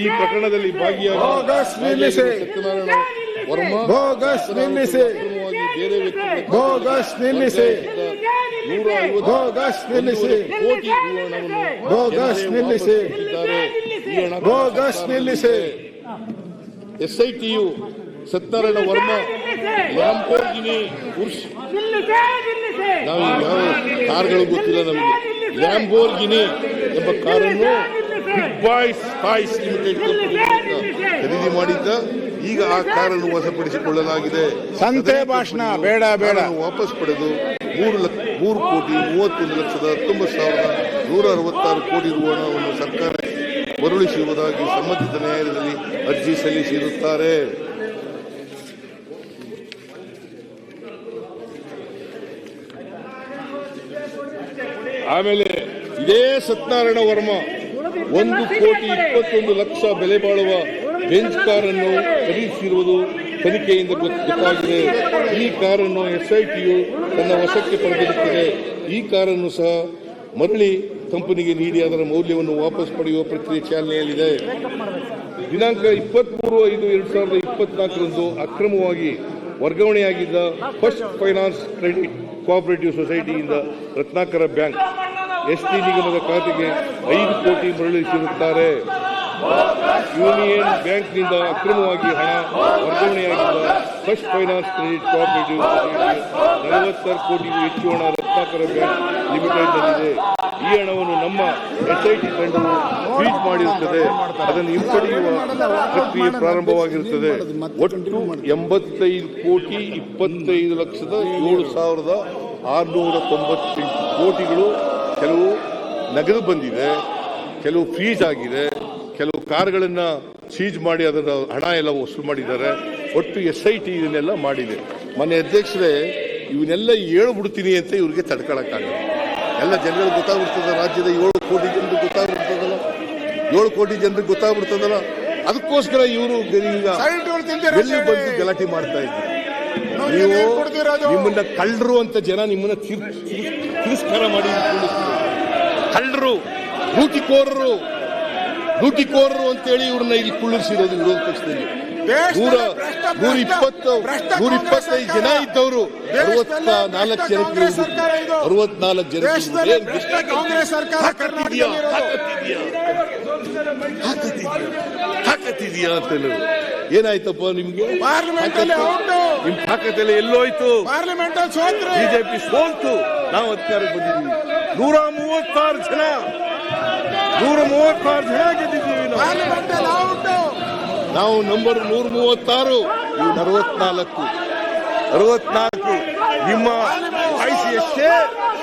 ಈ ಪ್ರಕರಣದಲ್ಲಿ ಭಾಗಿಯಾಗಿ ನಿಲ್ಲಿಸಿ. ಸತ್ಯನಾರಾಯಣ ವರ್ಮಾ ನಿಲ್ಲಿಸಿ ಬೇರೆ ನಿಲ್ಲಿಸಿ ನೂರ ಐವತ್ತು ನಿಲ್ಲಿಸಿ ಕೋಟಿ ರು ಹಣವನ್ನು ಜನತೆ ನಿಲ್ಲಿಸಿ. ಎಸ್ ನಿಲ್ಲಿಸಿ ಎಸ್ಐಟಿಯು ಸತ್ಯನಾರಾಯಣ ವರ್ಮಾ ಲ್ಯಾಂಬೋರ್ಗಿನಿ ಉರ್ಸ್. ನಾವು ಯಾವ ಕಾರ್ಗಳು ಗೊತ್ತಿಲ್ಲ ನಮಗೆ. ಲ್ಯಾಂಬೋರ್ಗಿನಿ ಎಂಬ ಕಾರನ್ನು ಬಿಗ್ ಬಾಯ್ಸ್ ಟಾಯ್ಸ್ ಲಿಮಿಟೆಡ್ ಕಂಪನಿಯಿಂದ ಖರೀದಿ ಮಾಡಿದ್ದ. ಈಗ ಆ ಕಾರನ್ನು ವಶಪಡಿಸಿಕೊಳ್ಳಲಾಗಿದೆ. ಸಂತೆ ಭಾಷಣ ಬೇಡ ಬೇಡ. ವಾಪಸ್ ಪಡೆದು ಮೂರು ಲಕ್ಷ ಮೂರು ಕೋಟಿ ಮೂವತ್ತೊಂದು ಲಕ್ಷದ ಹತ್ತೊಂಬತ್ತು ಸಾವಿರದ ನೂರ ಅರವತ್ತಾರು ಕೋಟಿ ರು ಹಣವನ್ನು ಸರ್ಕಾರ ಮರುಳಿಸುವುದಾಗಿ ಸಂಬಂಧಿತ ನ್ಯಾಯಾಲಯದಲ್ಲಿ ಅರ್ಜಿ ಸಲ್ಲಿಸಿರುತ್ತಾರೆ. ಆಮೇಲೆ ಇದೇ ಸತ್ಯನಾರಾಯಣ ವರ್ಮ ಒಂದು ಕೋಟಿ ಇಪ್ಪತ್ತೊಂದು ಲಕ್ಷ ಬೆಲೆ ಬಾಳುವ ಬೆಂಚ್ ಕಾರನ್ನು ಖರೀದಿಸಿರುವುದು ತನಿಖೆಯಿಂದ ಗೊತ್- ಗೊತ್ತಾಗಿದೆ. ಈ ಕಾರನ್ನು ಎಸ್ಐಟಿಯು ತನ್ನ ವಶಕ್ಕೆ ಪಡೆದಿರುತ್ತದೆ. ಈ ಕಾರನ್ನು ಸಹ ಮರಳಿ ಕಂಪನಿಗೆ ನೀಡಿ ಅದರ ಮೌಲ್ಯವನ್ನು ವಾಪಸ್ ಪಡೆಯುವ ಪ್ರಕ್ರಿಯೆ ಚಾಲನೆಯಲ್ಲಿದೆ. ದಿನಾಂಕ ಇಪ್ಪತ್ಮೂರು ಐದು ಎರಡು ಸಾವಿರದ ಇಪ್ಪತ್ನಾಲ್ಕರಂದು ಅಕ್ರಮವಾಗಿ ವರ್ಗಾವಣೆಯಾಗಿದ್ದ ಫಸ್ಟ್ ಫೈನಾನ್ಸ್ ಕ್ರೆಡಿಟ್ ಕೋಆಪರೇಟಿವ್ ಸೊಸೈಟಿಯಿಂದ ರತ್ನಾಕರ ಬ್ಯಾಂಕ್ ಎಸ್ಟಿ ನಿಗಮದ ಖಾತೆಗೆ ಐದು ಕೋಟಿ ಮರಳಿಸಿರುತ್ತಾರೆ ಯೂನಿಯನ್ ಬ್ಯಾಂಕ್ನಿಂದ ಅಕ್ರಮವಾಗಿ ಹಣ ವರ್ಗಾವಣೆಯಾಗಿದ್ದ ಫಸ್ಟ್ ಫೈನಾನ್ಸ್ ಕ್ರೆಡಿಟ್ ಕೋಆಪರೇಟಿವ್ ನಲವತ್ತಾರು ಕೋಟಿಗೂ ಹೆಚ್ಚು ಹಣ ರತ್ನಾಕರ ಬ್ಯಾಂಕ್ ಲಿಮಿಟೆಡ್ನಲ್ಲಿದೆ. ಈ ಹಣವನ್ನು ನಮ್ಮ ಎಸ್ಐಟಿ ತಂಡವು ಟ್ವೀಟ್ ಮಾಡಿರುತ್ತದೆ. ಅದನ್ನು ಹಿಂಪಡೆಯುವ ಪ್ರಕ್ರಿಯೆ ಪ್ರಾರಂಭವಾಗಿರುತ್ತದೆ. ಒಟ್ಟು ಎಂಬತ್ತೈದು ಕೋಟಿ ಇಪ್ಪತ್ತೈದು ಲಕ್ಷದ ಏಳು ಸಾವಿರದ ಆರುನೂರ ತೊಂಬತ್ತೆಂಟು ಕೋಟಿಗಳು ಕೆಲವು ನಗದು ಬಂದಿದೆ ಕೆಲವು ಫ್ರೀಜ್ ಆಗಿದೆ ಕೆಲವು ಕಾರ್ಗಳನ್ನು ಸೀಜ್ ಮಾಡಿ ಅದರ ಹಣ ಎಲ್ಲ ವಸೂಲು ಮಾಡಿದ್ದಾರೆ. ಒಟ್ಟು ಎಸ್ ಐ ಟಿ ಇದನ್ನೆಲ್ಲ ಮಾಡಿದೆ. ಮನೆ ಅಧ್ಯಕ್ಷರೇ ಇವನ್ನೆಲ್ಲ ಹೇಳ್ಬಿಡ್ತೀನಿ ಅಂತ ಇವ್ರಿಗೆ ತಡ್ಕೊಳಕ್ಕಾಗಲ್ಲ. ಎಲ್ಲ ಜನಗಳಿಗೆ ಗೊತ್ತಾಗ್ಬಿಡ್ತದ ರಾಜ್ಯದ ಏಳು ಕೋಟಿ ಜನರಿಗೆ ಗೊತ್ತಾಗ್ಬಿಡ್ತದಲ್ಲ ಏಳು ಕೋಟಿ ಜನರಿಗೆ ಗೊತ್ತಾಗ್ಬಿಡ್ತದಲ್ಲ. ಅದಕ್ಕೋಸ್ಕರ ಇವರು ಈಗ ಬಂದು ಗಲಾಟೆ ಮಾಡ್ತಾ ಇದ್ದಾರೆ. ನಿಮ್ಮನ್ನ ಕಳ್ಳರು ಅಂತ ಜನ ನಿಮ್ಮನ್ನ ತಿರ್- ತಿರ್- ತಿರಸ್ಕಾರ ಮಾಡಿ. ಕಳ್ಳರು ಲೂಟಿಕೋರರು ಲೂಟಿಕೋರರು ಅಂತೇಳಿ ಇವ್ರನ್ನ ಇಲ್ಲಿ ಕುಳ್ಳಿರಿಸಿರೋದು ವಿರೋಧ ಪಕ್ಷದಲ್ಲಿ ನೂರ ನೂರ ಇಪ್ಪತ್ತು ನೂರ ಇಪ್ಪತ್ತೈದು ಜನ ಇದ್ದವರು ಅರವತ್ತ ನಾಲ್ಕು ಜನಕ್ಕೆ. ಅರವತ್ನಾಲ್ಕು ಜನ ತಾಕತ್ತಿದ್ಯಾ ಅಂತ. ಏನಾಯ್ತಪ್ಪ ನಿಮ್ಗೆ. ನಿಮ್ ತಾಕತ್ತೆಲ್ಲ ಎಲ್ಲೋಯ್ತು ಪಾರ್ಲಿಮೆಂಟ್ ಬಿಜೆಪಿ ಸೋಲ್ತು. ನಾವು ಅಧಿಕಾರಕ್ಕೆ ಬಂದಿದ್ದೀವಿ. ನೂರ ಮೂವತ್ತಾರು ಜನ. ನೂರ ಮೂವತ್ತಾರು ಜನ ಗೆದ್ದಿದ್ದೀವಿ ನಾವು. ನಾವು ನಂಬರ್ ನೂರ ಮೂವತ್ತಾರು ಇವು ಅರವತ್ನಾಲ್ಕು ಅರವತ್ನಾಲ್ಕು ನಿಮ್ಮ ಆಯ್ಸಿ ಎಷ್ಟೇ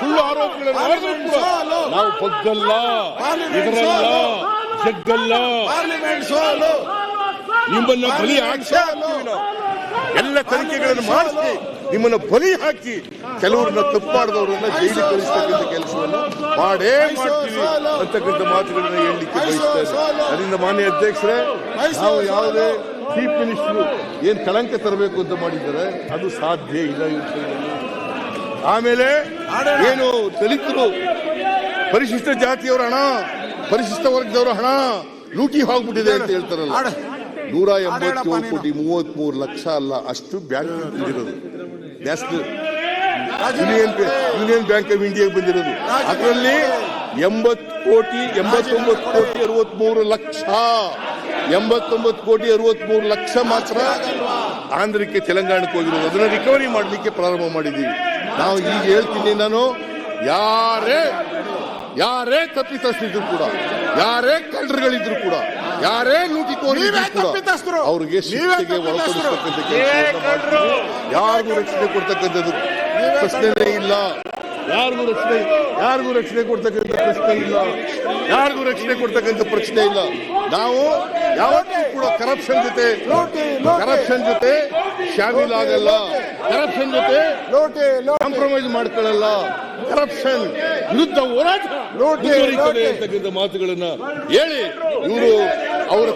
ಸುಳ್ಳು ಆರೋಪಗಳನ್ನು ನಾವು ಬಗ್ಗಲ್ಲ ಇದರಲ್ಲ. ಜಗ್ಗಲ್ಲ. ನಿಮ್ಮನ್ನ ಬಲಿ ಹಾಕಿ ಎಲ್ಲ ತನಿಖೆಗಳನ್ನು ಮಾಡಿಸಿ, ನಿಮ್ಮನ್ನ ಬಲಿ ಹಾಕಿ ಕೆಲವ್ರನ್ನ ತಪ್ಪು ಜೈಲಿ ಕಳಿಸ್ತಕ್ಕಂಥ ಕೆಲಸವನ್ನು ಮಾಡೇ ಮಾಡ್ತೀವಿ ಅಂತಕ್ಕಂಥ ಮಾತುಗಳನ್ನ ಹೇಳಲಿಕ್ಕೆ ಬಯಸ್ತೇನೆ. ಅದರಿಂದ ಮಾನ್ಯ ಅಧ್ಯಕ್ಷರೇ, ನಾವು ಯಾವುದೇ ಚೀಫ್ ಮಿನಿಸ್ಟರ್ ಏನ್ ಕಳಂಕ ತರಬೇಕು ಅಂತ ಮಾಡಿದ್ದಾರೆ, ಅದು ಸಾಧ್ಯ ಇಲ್ಲ ಆಮೇಲೆ ಏನು ದಲಿತರು, ಪರಿಶಿಷ್ಟ ಜಾತಿಯವರ ಹಣ, ಪರಿಶಿಷ್ಟ ವರ್ಗದವರ ಹಣ ಲೂಟಿ ಹೋಗ್ಬಿಟ್ಟಿದೆ ಅಂತ ಹೇಳ್ತಾರಲ್ಲ. ನೂರ ಎಂಬತ್ತೇಳು ಕೋಟಿ ಮೂವತ್ತ್ ಮೂರು ಲಕ್ಷ ಅಲ್ಲ, ಅಷ್ಟು ಬ್ಯಾಂಕ್ ಬಂದಿರೋದು. National union union bank of ಇಂಡಿಯಾಗೆ ಬಂದಿರೋದು. ಅದರಲ್ಲಿ ಎಂಬತ್ತು ಕೋಟಿ, ಎಂಬತ್ತೊಂಬತ್ತು ಕೋಟಿ ಅರವತ್ಮೂರು ಲಕ್ಷ. ಎಂಬತ್ತೊಂಬತ್ತು ಕೋಟಿ ಅರವತ್ಮೂರು ಲಕ್ಷ ಮಾತ್ರ ಆಂಧ್ರಕ್ಕೆ ತೆಲಂಗಾಣಕ್ಕೆ ಹೋಗಿರೋದು. ಅದನ್ನ ರಿಕವರಿ ಮಾಡಲಿಕ್ಕೆ ಪ್ರಾರಂಭ ಮಾಡಿದ್ದೀವಿ. ನಾವು ಈಗ ಹೇಳ್ತೀನಿ ನಾನು, ಯಾರೇ ಯಾರೇ ತಪ್ಪಿತಸ್ಥಿದ್ರು ಕೂಡ, ಯಾರೇ ಕಳ್ಳರುಗಳಿದ್ರು ಕೂಡ ಯಾರೇ ಲೂಟಿಕೊಂಡು. ಅವ್ರಿಗೆ ಶಿಕ್ಷೆಗೆ. ಒಳಪಡಿಸ್ತಕ್ಕಂಥ ಯಾರಿಗೂ ರಕ್ಷಣೆ ಕೊಡ್ತಕ್ಕಂಥದ್ದು ಪ್ರಶ್ನೆನೇ ಇಲ್ಲ. ಯಾರಿಗೂ ರಕ್ಷಣೆ ಯಾರಿಗೂ ರಕ್ಷಣೆ ಕೊಡ್ತಕ್ಕಂಥ ಪ್ರಶ್ನೆ ಇಲ್ಲ. ಯಾರಿಗೂ ರಕ್ಷಣೆ ಕೊಡ್ತಕ್ಕಂಥ ಪ್ರಶ್ನೆ ಇಲ್ಲ. ನಾವು ಯಾವತ್ತೂ ಕೂಡ ಕರಪ್ಷನ್ ಜೊತೆ ಕರಪ್ಷನ್ ಜೊತೆ ಶಾಮೀಲಾಗಲ್ಲ ಕರಪ್ಷನ್ ಜೊತೆ ಲೋಟೆ ಕಾಂಪ್ರಮೈಸ್ ಮಾಡ್ಕೊಳ್ಳಲ್ಲ. ಕರಪ್ಷನ್ ವಿರುದ್ಧ ಹೋರಾಟ. ಲೋಟೆ ಮುಂದುವರಿತದೆ ಲೂಟಿ. ಅಂತಕ್ಕಂಥ ಮಾತುಗಳನ್ನ ಹೇಳಿ ಇವರು ಅವರ